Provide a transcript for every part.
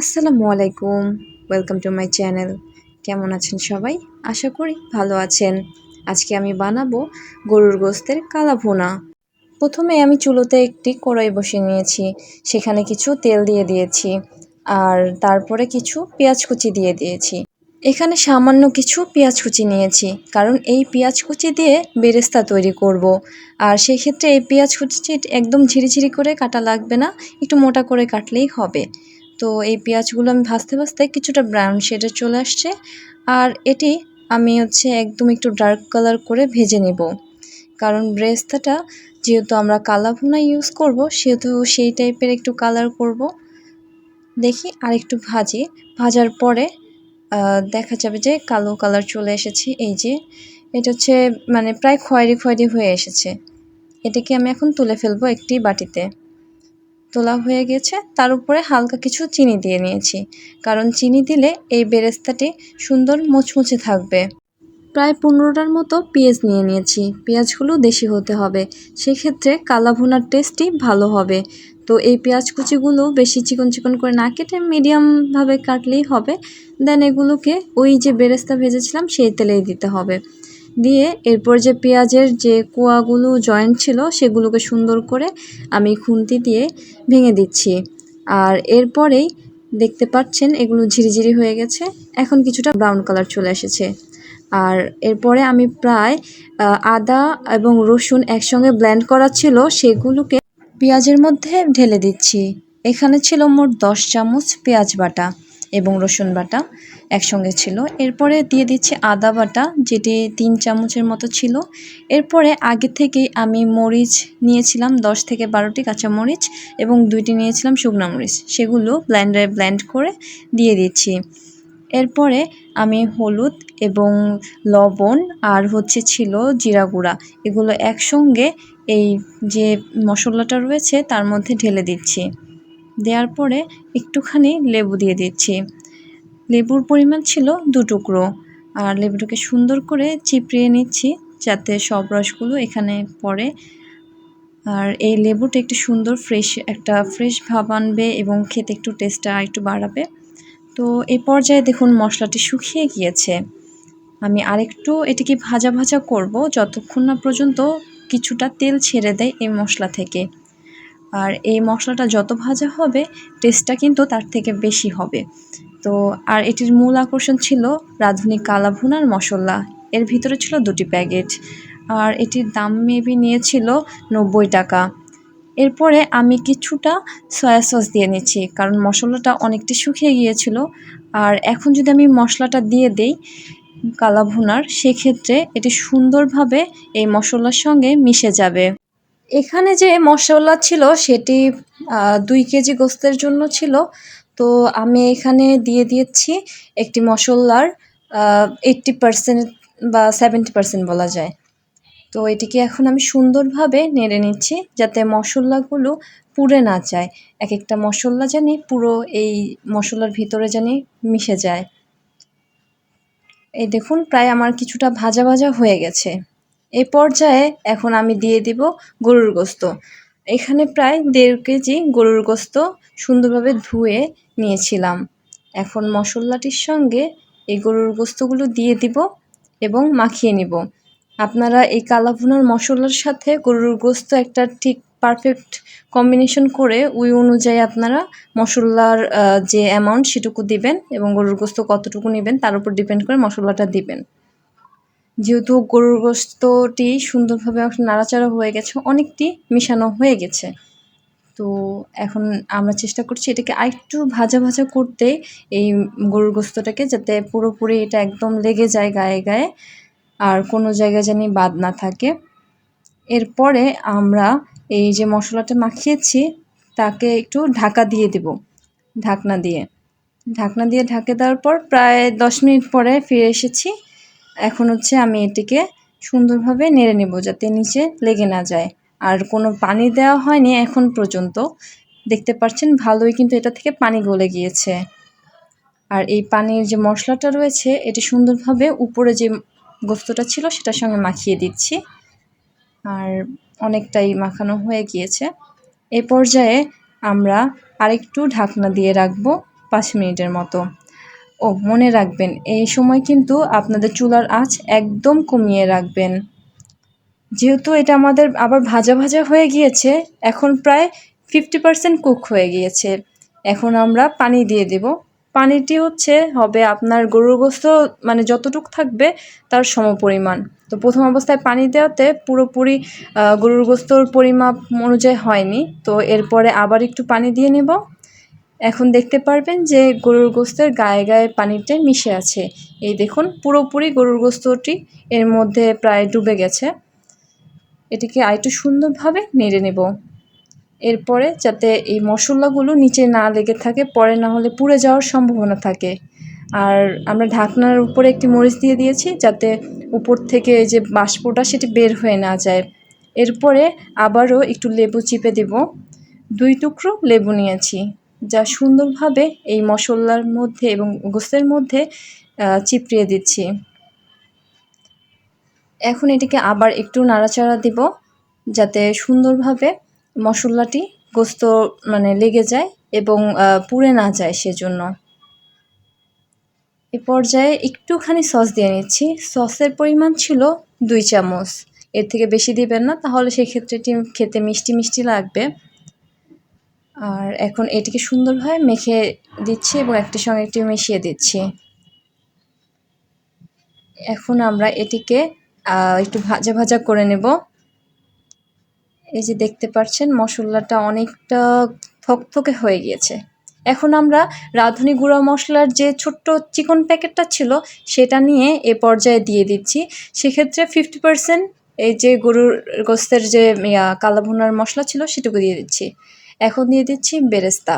আসসালামু আলাইকুম। Welcome to my channel কেমন আছেন সবাই? আশা করি ভালো আছেন। আজকে আমি বানাবো গরুর গোস্তের কালা ভুনা প্রথমে আমি চুলোতে একটি কড়াই বসিয়ে নিয়েছি। সেখানে কিছু তেল দিয়ে দিয়েছি। আর তারপরে কিছু পেঁয়াজ কুচি দিয়ে দিয়েছি। এখানে সামান্য কিছু পেঁয়াজ কুচি নিয়েছি। কারণ এই পেঁয়াজ কুচি দিয়ে বেরেস্তা তৈরি করব। আর সেই ক্ষেত্রে এই পেঁয়াজ কুচি একদম ঝিরিঝিরি করে কাটা লাগবে না। একটু মোটা করে কাটলেই হবে। তো এই পেঁয়াজগুলো আমি ভাজতে ভাজতে কিছুটা ব্রাউন শেডে চলে আসছে। আর এটি আমি হচ্ছে একদম একটু ডার্ক কালার করে ভেজে নেব। কারণ ব্রেস্তাটা যেহেতু আমরা কালা ভুনা ইউজ করব, সেহেতু সেই টাইপের একটু কালার করব। দেখি আর একটু ভাজি। ভাজার পরে দেখা যাবে যে কালো কালার চলে এসেছে। এই যে, এটা হচ্ছে মানে প্রায় খয়েরি খয়েরি হয়ে এসেছে। এটাকে আমি এখন তুলে ফেলব একটি বাটিতে। তোলা হয়ে গেছে। তার উপরে হালকা কিছু চিনি দিয়ে নিয়েছি। কারণ চিনি দিলে এই বেরেস্তাটি সুন্দর মুচমুচে থাকবে। প্রায় পনেরোটার মতো পেঁয়াজ নিয়ে নিয়েছি। পেঁয়াজগুলো দেশি হতে হবে। সেক্ষেত্রে কালা ভুনার টেস্টই ভালো হবে। তো এই পেঁয়াজ কুচিগুলো বেশি চিকন চিকন করে না কেটে মিডিয়ামভাবে কাটলেই হবে। দেন এগুলোকে ওই যে বেরেস্তা ভেজেছিলাম, সেই তেলেই দিতে হবে। দিয়ে এরপর যে পেঁয়াজের যে কোয়াগুলো জয়েন্ট ছিল, সেগুলোকে সুন্দর করে আমি খুন্তি দিয়ে ভেঙে দিচ্ছি। আর এরপরেই দেখতে পাচ্ছেন এগুলো ঝিরিঝিরি হয়ে গেছে। এখন কিছুটা ব্রাউন কালার চলে এসেছে। আর এরপরে আমি প্রায় আদা এবং রসুন একসঙ্গে ব্লেন্ড করা ছিল, সেগুলোকে পেঁয়াজের মধ্যে ঢেলে দিচ্ছি। এখানে ছিল মোট দশ চামচ পেঁয়াজ বাটা। এবং রসুন বাটা একসঙ্গে ছিল। এরপরে দিয়ে দিচ্ছি আদা বাটা, যেটি তিন চামচের মতো ছিল। এরপরে আগে থেকেই আমি মরিচ নিয়েছিলাম, দশ থেকে বারোটি কাঁচা মরিচ এবং দুইটি নিয়েছিলাম শুকনো মরিচ। সেগুলো ব্ল্যান্ডারে ব্ল্যান্ড করে দিয়ে দিচ্ছি। এরপরে আমি হলুদ এবং লবণ আর হচ্ছে ছিল জিরা গুঁড়া, এগুলো একসঙ্গে এই যে মশলাটা রয়েছে, তার মধ্যে ঢেলে দিচ্ছি। দেওয়ার পরে একটুখানি লেবু দিয়ে দিচ্ছি। লেবুর পরিমাণ ছিল দু টুকরো। আর লেবুটাকে সুন্দর করে চিপড়িয়ে নিচ্ছি যাতে সব রসগুলো এখানে পড়ে। আর এই লেবুটা একটু সুন্দর ফ্রেশ, একটা ফ্রেশ ভাব আনবে এবং খেতে একটু টেস্টটা একটু বাড়াবে। তো এই পর্যায়ে দেখুন মশলাটি শুকিয়ে গিয়েছে। আমি আরেকটু এটিকে ভাজা ভাজা করব যতক্ষণ না পর্যন্ত কিছুটা তেল ছেড়ে দেয় এই মশলা থেকে। আর এই মশলাটা যত ভাজা হবে টেস্টটা কিন্তু তার থেকে বেশি হবে। তো আর এটির মূল আকর্ষণ ছিল রাঁধুনি কালা ভুনার মশলা। এর ভিতরে ছিল দুটি প্যাকেট আর এটির দাম মেবি নিয়েছিল নব্বই টাকা। এরপরে আমি কিছুটা সয়া সস দিয়ে নিচ্ছি, কারণ মশলাটা অনেকটা শুকিয়ে গিয়েছিল। আর এখন যদি আমি মশলাটা দিয়ে দেই কালা ভুনার সেক্ষেত্রে এটি সুন্দরভাবে এই মশলার সঙ্গে মিশে যাবে। এখানে যে মশলা ছিল সেটি দুই কেজি গোস্তের জন্য ছিল। তো আমি এখানে দিয়ে দিয়েছি একটি মশলার এইট্টি পারসেন্ট বা সেভেন্টি পারসেন্ট বলা যায়। তো এটিকে এখন আমি সুন্দরভাবে নেড়ে নিচ্ছি যাতে মশলাগুলো পুড়ে না যায়। এক একটা মশলা জানি পুরো এই মশলার ভিতরে জানি মিশে যায়। এই দেখুন, প্রায় আমার কিছুটা ভাজা ভাজা হয়ে গেছে। এই পর্যায়ে এখন আমি দিয়ে দিব গরুর গোস্ত। এখানে প্রায় দেড় কেজি গরুর গোস্ত সুন্দরভাবে ধুয়ে নিয়েছিলাম। এখন মশলাটির সঙ্গে এই গরুর গোস্তগুলো দিয়ে দিব এবং মাখিয়ে নিব। আপনারা এই কালাভুনার মশলার সাথে গরুর গোস্ত একটা ঠিক পারফেক্ট কম্বিনেশন করে ওই অনুযায়ী আপনারা মশলার যে অ্যামাউন্ট সেটুকু দিবেন এবং গরুর গোস্ত কতটুকু নেবেন তার উপর ডিপেন্ড করে মশলাটা দিবেন। যেহেতু গরুর গোস্তটি সুন্দরভাবে নাড়াচাড়া হয়ে গেছে, অনেকটি মিশানো হয়ে গেছে। তো এখন আমরা চেষ্টা করছি এটাকে আরেকটু ভাজা ভাজা করতে এই গরুর গোস্তটাকে যাতে পুরোপুরি এটা একদম লেগে যায় গায়ে গায়ে আর কোনো জায়গায় জানি বাদ না থাকে। এরপরে আমরা এই যে মশলাটা মাখিয়েছি, তাকে একটু ঢাকা দিয়ে দেব, ঢাকনা দিয়ে। ঢাকনা দিয়ে ঢাকে দেওয়ার পর প্রায় দশ মিনিট পরে ফিরে এসেছি। এখন হচ্ছে আমি এটিকে সুন্দরভাবে নেড়ে নেব যাতে নিচে লেগে না যায়। আর কোনো পানি দেওয়া হয়নি এখন পর্যন্ত। দেখতে পাচ্ছেন ভালোই কিন্তু এটা থেকে পানি গলে গিয়েছে। আর এই পানির যে মশলাটা রয়েছে, এটি সুন্দরভাবে উপরে যে গোস্তটা ছিল সেটার সঙ্গে মাখিয়ে দিচ্ছি। আর অনেকটাই মাখানো হয়ে গিয়েছে। এ পর্যায়ে আমরা আরেকটু ঢাকনা দিয়ে রাখব পাঁচ মিনিটের মতো। ও মনে রাখবেন, এই সময় কিন্তু আপনাদের চুলার আঁচ একদম কমিয়ে রাখবেন। যেহেতু এটা আমাদের আবার ভাজা ভাজা হয়ে গিয়েছে, এখন প্রায় ফিফটি পার্সেন্ট কুক হয়ে গিয়েছে। এখন আমরা পানি দিয়ে দেব। পানিটি হচ্ছে, হবে আপনার গরুর গোস্ত মানে যতটুক থাকবে তার সমপরিমাণ। তো প্রথম অবস্থায় পানি দেওয়াতে পুরোপুরি গরুর গোস্তর পরিমাপ অনুযায়ী হয়নি। তো এরপরে আবার একটু পানি দিয়ে নেব। এখন দেখতে পারবেন যে গরুর গোস্তের গায়ে গায়ে পানিতে মিশে আছে। এই দেখুন, পুরোপুরি গরুর গোস্তটি এর মধ্যে প্রায় ডুবে গেছে। এটিকে আরেকটু সুন্দরভাবে নেড়ে নেব। এরপরে যাতে এই মশলাগুলো নিচে না লেগে থাকে, পরে না হলে পুড়ে যাওয়ার সম্ভাবনা থাকে। আর আমরা ঢাকনার উপরে একটি মরিচ দিয়ে দিয়েছি, যাতে উপর থেকে যে বাষ্পটা সেটি বের হয়ে না যায়। এরপরে আবারও একটু লেবু চিপে দেব। দুই টুকরো লেবু নিয়েছি। যা সুন্দরভাবে এই মশলার মধ্যে এবং গোস্তের মধ্যে চিপড়িয়ে দিচ্ছি। এখন এটিকে আবার একটু নাড়াচাড়া দিব, যাতে সুন্দরভাবে মশলাটি গোস্ত মানে লেগে যায় এবং পুড়ে না যায় সেজন্য। এ পর্যায়ে একটুখানি সস দিয়ে নিচ্ছি। সসের পরিমাণ ছিল দুই চামচ। এর থেকে বেশি দিবেন না, তাহলে সেক্ষেত্রে খেতে মিষ্টি মিষ্টি লাগবে। আর এখন এটিকে সুন্দরভাবে মেখে দিচ্ছি এবং একটির সঙ্গে একটি মিশিয়ে দিচ্ছি। এখন আমরা এটিকে একটু ভাজা ভাজা করে নেব। এই যে দেখতে পাচ্ছেন মশলাটা অনেকটা থকথকে হয়ে গিয়েছে। এখন আমরা রাঁধুনি গুঁড়া মশলার যে ছোট্ট চিকন প্যাকেটটা ছিল সেটা নিয়ে এ পর্যায়ে দিয়ে দিচ্ছি। সেক্ষেত্রে ফিফটি পার্সেন্ট এই যে গরুর গোস্তের যে ইয়া, কালা ভুনার মশলা ছিল সেটুকু দিয়ে দিচ্ছি। এখন দিয়ে দিচ্ছি বেরেস্তা।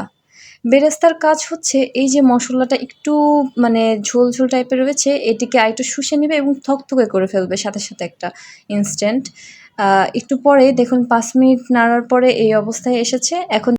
বেরেস্তার কাজ হচ্ছে এই যে মশলাটা একটু মানে ঝোল ঝোল টাইপের রয়েছে, এটিকে আরেকটু শুষে নেবে এবং থকথকে করে ফেলবে সাথে সাথে একটা ইনস্ট্যান্ট একটু পরে দেখুন পাঁচ মিনিট নাড়ার পরে এই অবস্থায় এসেছে। এখন